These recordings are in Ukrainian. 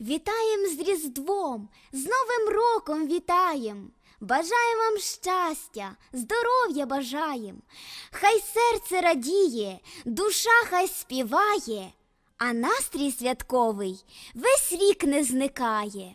Вітаєм з Різдвом, з Новим роком вітаєм. Бажаємо вам щастя, здоров'я бажаєм. Хай серце радіє, душа хай співає, а настрій святковий весь рік не зникає.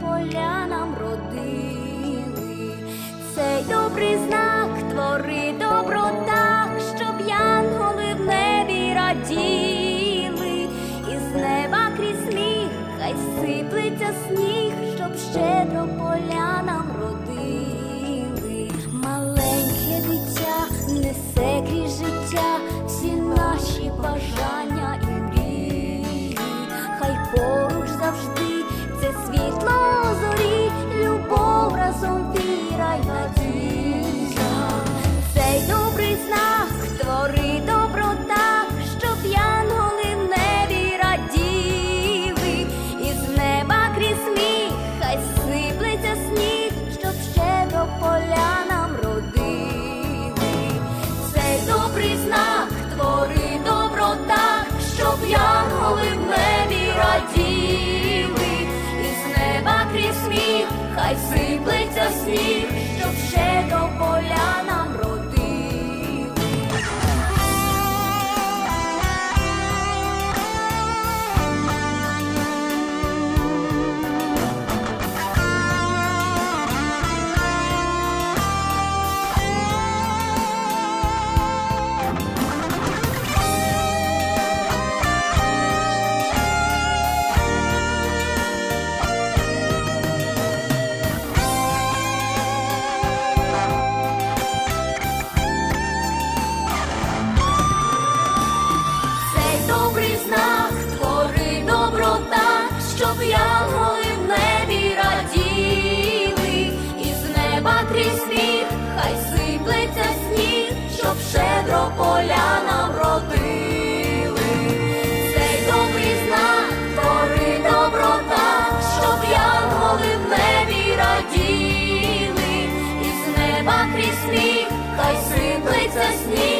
добрий знак твори добро так, щоб янголи в небі раділи, і з неба крізь сміх, хай сиплеться сніг, щоб щедро поля нам родили. Добрий знак твори добро так, щоб янголи в небі раділи, і з неба крізь сміх, хай сиплеться сніг, щоб янголи в небі раділи, і з неба крізь сміх, хай сиплеться сніг, щоб щедро поля нам родили. Цей добрий знак твори добро так, щоб янголи в небі раділи, і з неба крізь сміх, хай сиплеться сніг.